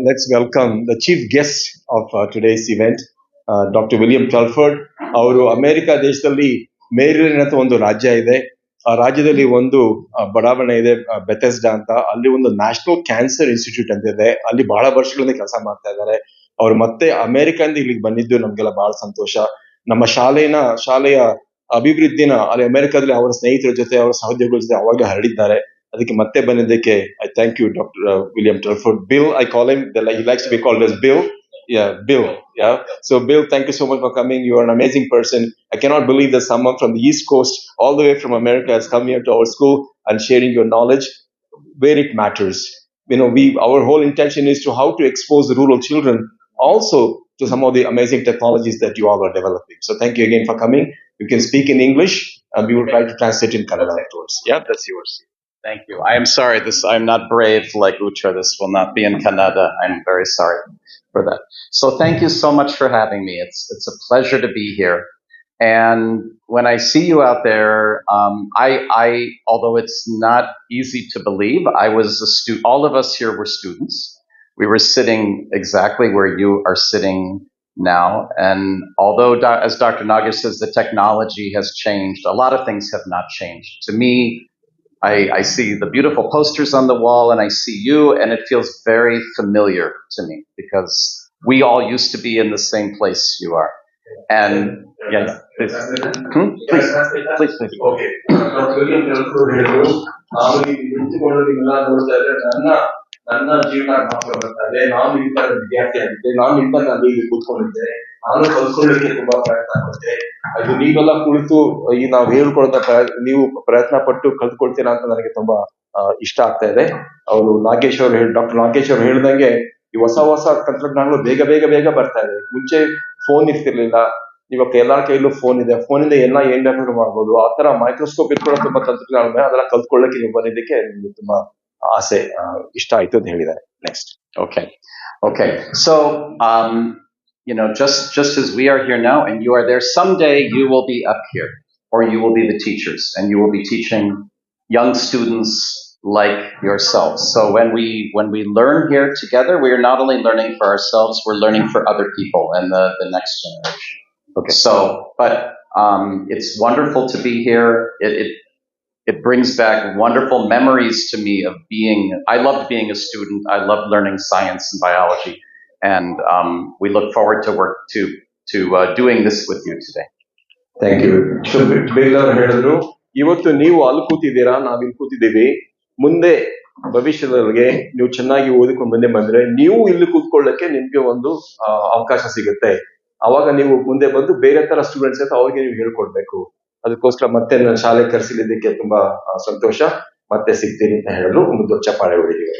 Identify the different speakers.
Speaker 1: let's welcome the chief guest of uh, today's event, uh, Dr. William Telford. ಅವರು America ದೇಶದಲ್ಲಿ Maryland ಅಂತ ಒಂದು ರಾಜ್ಯ ಇದೆ. ಆ ರಾಜ್ಯದಲ್ಲಿ ಒಂದು ಬಡಾವಣೆ ಇದೆ ಬೆಥೆಸ್ಡಾ ಅಂತ. ಅಲ್ಲಿ ಒಂದು ನ್ಯಾಷನಲ್ ಕ್ಯಾನ್ಸರ್ ಇನ್ಸ್ಟಿಟ್ಯೂಟ್ ಅಂತ ಇದೆ. ಅಲ್ಲಿ ಬಹಳ ವರ್ಷಗಳಿಂದ ಕೆಲಸ ಮಾಡ್ತಾ ಇದ್ದಾರೆ. ಅವ್ರು ಮತ್ತೆ ಅಮೆರಿಕದಿಂದ ಇಲ್ಲಿಗೆ ಬಂದಿದ್ದು ನಮ್ಗೆಲ್ಲ ಬಹಳ ಸಂತೋಷ. ನಮ್ಮ ಶಾಲೆನ ಶಾಲೆಯ ಅಭಿವೃದ್ಧಿನ ಅಲ್ಲಿ ಅಮೆರಿಕದಲ್ಲಿ ಅವರ ಸ್ನೇಹಿತರ ಜೊತೆ ಅವರ ಸಹೋದ್ಯೋಗಿಗಳ ಜೊತೆ ಅವಾಗ ಹರಡಿದ್ದಾರೆ. ಅದಕ್ಕೆ ಮತ್ತೆ ಬಂದಿದ್ದಕ್ಕೆ I thank you doctor William ಟರ್ಫೋರ್ಡ್ bill I call him he likes B called as Bill yeah bill yeah so bill thank you so much for coming you are an amazing person i cannot believe that someone from the east coast all the way from america has come here to our school and sharing your knowledge where it matters you know we our whole intention is to how to expose the rural children also to some of the amazing technologies that you all are developing so thank you again for coming you can speak in english and we will try to translate in kannada afterwards yeah that's yours
Speaker 2: Thank you. I am sorry. This I'm not brave like Utra. This will not be in Kannada. I'm very sorry for that. So thank you so much for having me. It's it's a pleasure to be here. And when I see you out there, um, I I although it's not easy to believe, I was a student. All of us here were students. We were sitting exactly where you are sitting now. And although, as Dr. Nagesh says, the technology has changed, a lot of things have not changed. To me, I, I see the beautiful posters on the wall and I see you, and it feels very familiar to me because we all used to be in the same place you are. And yes, please, Hmm? please, please, please.
Speaker 1: Okay ಹೇಳಿದ್ರು ನಾನು ಇಲ್ಲಿ ನಿಂತುಕೊಂಡು ನಿಮ್ಮನ್ನ ನೋಡ್ತಾ ಇದ್ರೆ ನನ್ನ ನನ್ನ ಜೀವನ ಮಾತ್ರ ಬರ್ತಾ ಇದೆ ನಾನು ಈ ತರ ವಿದ್ಯಾರ್ಥಿ ಆಗಿದ್ದೆ ನಾನು ನಿಮ್ಮ ಅಲ್ಲಿ ಇಲ್ಲಿ ಕೂತ್ಕೊಂಡಿದ್ದೆ ನಾನು ಕಲ್ತ್ಕೊಳ್ಳಿಕ್ಕೆ ತುಂಬಾ ಪ್ರಯತ್ನ ಪಡ್ತೇನೆ. ಅದು ನೀವೆಲ್ಲ ಕುಳಿತು, ಈ ನಾವು ಹೇಳ್ಕೊಳ್ತಾ ನೀವು ಪ್ರಯತ್ನ ಪಟ್ಟು ಕಲ್ತ್ಕೊಳ್ತೀರಾ ಅಂತ ನನಗೆ ತುಂಬಾ ಇಷ್ಟ ಆಗ್ತಾ ಇದೆ. ಅವರು ನಾಗೇಶ್ ಅವರು ಡಾಕ್ಟರ್ ನಾಗೇಶ್ ಅವರು ಹೇಳ್ದಂಗೆ ಈ ಹೊಸ ಹೊಸ ತಂತ್ರಜ್ಞಾನಗಳು ಬೇಗ ಬೇಗ ಬೇಗ ಬರ್ತಾ ಇದೆ. ಮುಂಚೆ ಫೋನ್ ಇರ್ತಿರ್ಲಿಲ್ಲ. ಇವಾಗ ಎಲ್ಲಾ ಕೈಲೂ ಫೋನ್ ಇದೆ. ಫೋನ್ ಇಂದ ಎಲ್ಲ ಏನ್ ಬೇಕಾದ್ರೂ ಮಾಡ್ಬೋದು. ಆ ತರ ಮೈಕ್ರೋಸ್ಕೋಪ್ ಇಟ್ಕೊಳ್ಳೋ ತುಂಬಾ ತಂತ್ರಜ್ಞಾನ ಅದನ್ನ ಕಲ್ತ್ಕೊಳ್ಳಕ್ಕೆ ನೀವು ಬಂದಿದ್ದಕ್ಕೆ ನಿಮ್ಗೆ ತುಂಬಾ ಆಸೆ ಇಷ್ಟ ಆಯ್ತು ಅಂತ ಹೇಳಿದ್ದಾರೆ. Next
Speaker 2: okay okay so you know, just, just as we are here now and you are there, someday you will be up here or you will be the teachers and you will be teaching young students like yourselves. So when we, when we learn here together, we are not only learning for ourselves, we're learning for other people and the, the next generation.
Speaker 1: Okay.
Speaker 2: So, but, um, it's wonderful to be here. It, it, it brings back wonderful memories to me of being i loved being a student i loved learning science and biology and um, we look forward to work to to uh, doing this with you today.
Speaker 1: Thank you. So, ಬೇಗ ಹೇಳಿದ್ರು ಇವತ್ತು ನೀವು ಅಲ್ಲಿ ಕೂತಿದ್ದೀರಾ? ನಾವು ಇಲ್ಲಿ ಕೂತಿದ್ದೀವಿ. ಮುಂದೆ ಭವಿಷ್ಯದೊಳಗೆ ನೀವು ಚೆನ್ನಾಗಿ ಓದಿಕೊಂಡು ಮುಂದೆ ಬಂದ್ರೆ ನೀವು ಇಲ್ಲಿ ಕೂತ್ಕೊಳ್ಳಕ್ಕೆ ನಿಮ್ಗೆ ಒಂದು ಅವಕಾಶ ಸಿಗುತ್ತೆ. ಅವಾಗ ನೀವು ಮುಂದೆ ಬಂದು ಬೇರೆ ತರ ಸ್ಟೂಡೆಂಟ್ಸ್ ಅಂತ ಅವ್ರಿಗೆ ನೀವು ಹೇಳ್ಕೊಡ್ಬೇಕು. ಅದಕ್ಕೋಸ್ಕರ ಮತ್ತೆ ನನ್ನ ಶಾಲೆ ಕರೆಸಿಲಿದ್ದಕ್ಕೆ ತುಂಬಾ ಸಂತೋಷ. ಮತ್ತೆ ಸಿಗ್ತೀನಿ ಅಂತ ಹೇಳಲು ಒಂದು ಚಪ್ಪಾಳೆ ಹೊಡಿದೀವಿ